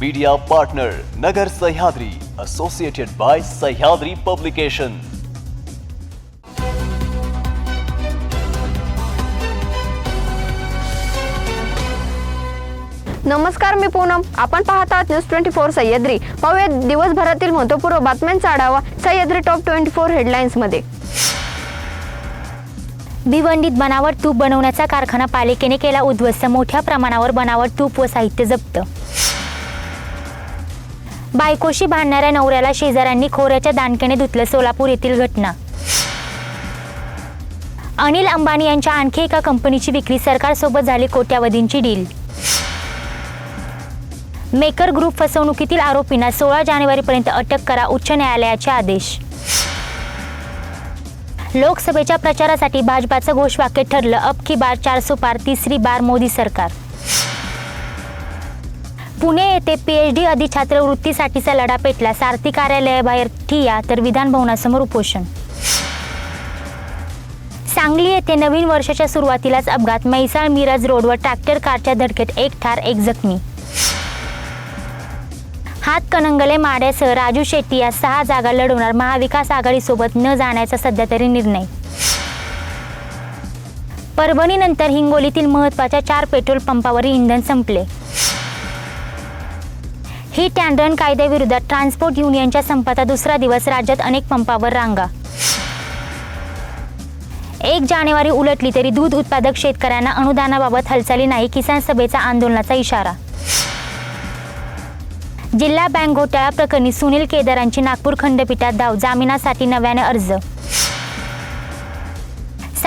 Media partner Nagar Sahyadri associated by Sahyadri publication नमस्कार मी पूनम. आपण पाहत आहात न्यूज ट्वेंटी फोर सह्याद्री. पाहूया दिवसभरातील महत्त्वपूर्ण बातम्यांचा आढावा सह्याद्री टॉप ट्वेंटी फोर हेडलाईन्समध्ये. भिवंडीत बनावट तूप बनवण्याचा कारखाना पालिकेने केला उद्ध्वस्त. मोठ्या प्रमाणावर बनावट तूप व साहित्य जप्त. बायकोशी भांडणाऱ्या नवऱ्याला शेजाऱ्यांनी खोऱ्याच्या दांडकेने धुतलं सोलापूर येथील घटना. अनिल अंबानी यांच्या आणखी एका कंपनीची विक्री सरकारसोबत झाली कोट्यावधींची डील. मेकर ग्रुप फसवणुकीतील आरोपींना सोळा जानेवारीपर्यंत अटक करा उच्च न्यायालयाचे आदेश. लोकसभेच्या प्रचारासाठी भाजपाचं घोषवाक्य ठरलं अब की बार चारसो पार तिसरी बार मोदी सरकार. पुणे येथे पीएचडी अधिछात्रवृत्तीसाठीचा लढा पेटला. सारथी कार्यालयाबाहेर ठिया तर विधान भवनासमोर उपोषण. सांगली येथे नवीन वर्षाच्या सुरुवातीलाच अपघात. म्हैसाळ मिरज रोडवर ट्रॅक्टर कारच्या धडकेत एक ठार एक जखमी. हातकणंगले माड्यासह राजू शेट्टी या सहा जागा लढवणार. महाविकास आघाडीसोबत न जाण्याचा सध्या तरी निर्णय. परभणीनंतर हिंगोलीतील महत्त्वाच्या चार पेट्रोल पंपावर इंधन संपले. हिट अँड रन कायद्याविरोधात ट्रान्सपोर्ट युनियनच्या संपाचा दुसरा दिवस राज्यात अनेक पंपावर रांगा. एक जानेवारी उलटली तरी दूध उत्पादक शेतकऱ्यांना अनुदानाबाबत हालचाली नाही किसान सभेचा आंदोलनाचा इशारा. जिल्हा बँक घोटाळा प्रकरणी सुनील केदारांची नागपूर खंडपीठात धाव जामिनासाठी नव्याने अर्ज.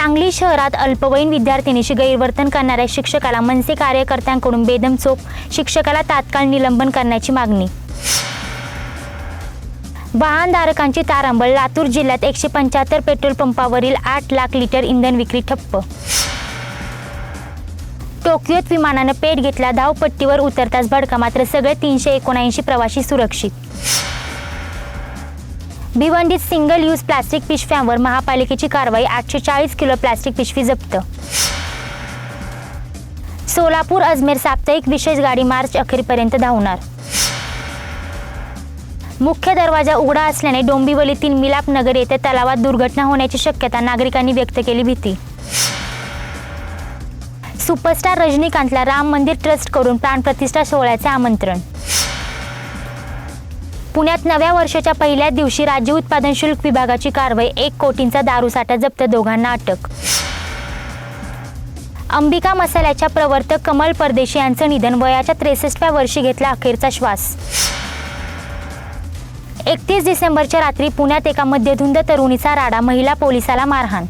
सांगली शहरात अल्पवयीन विद्यार्थिनीशी गैरवर्तन करणाऱ्या शिक्षकाला मनसे कार्यकर्त्यांकडून बेदम चोप. शिक्षकाला तात्काळ निलंबन करण्याची मागणी. वाहनधारकांची तारांबळ लातूर जिल्ह्यात एकशे पंच्याहत्तर पेट्रोल पंपावरील आठ लाख लिटर इंधन विक्री ठप्प. टोकियोत विमानानं पेट घेतला धावपट्टीवर उतरताच भडका मात्र सगळे तीनशे एकोणऐंशी प्रवासी सुरक्षित. भिवंडीत सिंगल यूज प्लास्टिक पिशव्यांवर महापालिकेची कारवाई आठशे चाळीस किलो प्लास्टिक पिशवी जप्त. सोलापूर अजमेर साप्ताहिक विशेष गाडी मार्च अखेरपर्यंत धावणार. मुख्य दरवाजा उघडा असल्याने डोंबिवलीतील मिलाप नगर येथे तलावात दुर्घटना होण्याची शक्यता नागरिकांनी व्यक्त केली भीती. सुपरस्टार रजनीकांतला राम मंदिर ट्रस्ट करून प्राणप्रतिष्ठा सोहळ्याचे आमंत्रण. पुण्यात नव्या वर्षाच्या पहिल्या दिवशी राज्य उत्पादन शुल्क विभागाची कारवाई एक कोटींचा दारूसाठा जप्त दोघांना अटक. अंबिका मसाल्याच्या प्रवर्तक कमल परदेशी यांचं निधन वयाच्या त्रेसष्टव्या वर्षी घेतला अखेरचा श्वास. एकतीस डिसेंबरच्या रात्री पुण्यात एका मध्यधुंद तरुणीचा राडा महिला पोलिसाला मारहाण.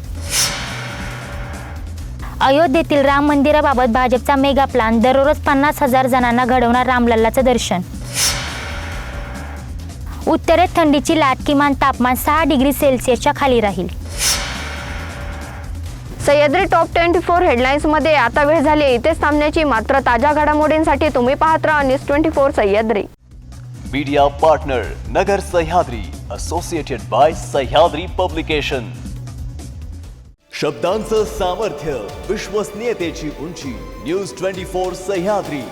अयोध्येतील राम मंदिराबाबत भाजपचा मेगा प्लान दररोज पन्नास हजार जणांना घडवणार रामलल्लाचं दर्शन. उत्तरेत थंडीची लाट किमान तापमान सहा डिग्री सेल्सिअसच्या खाली राहील. सह्याद्री टॉप ट्वेंटी फोर हेडलाईन्समध्ये आता वेळ झाली आहे. इथेच थांबण्याची मात्र ताज्या घडामोडींसाठी तुम्ही पाहत राहा news twenty four Sahyadri. Media partner Nagar Sahyadri associated by Sahyadri publication शब्दांचं सामर्थ्य विश्वसनीयतेची उंची न्यूज ट्वेंटी फोर सह्याद्री.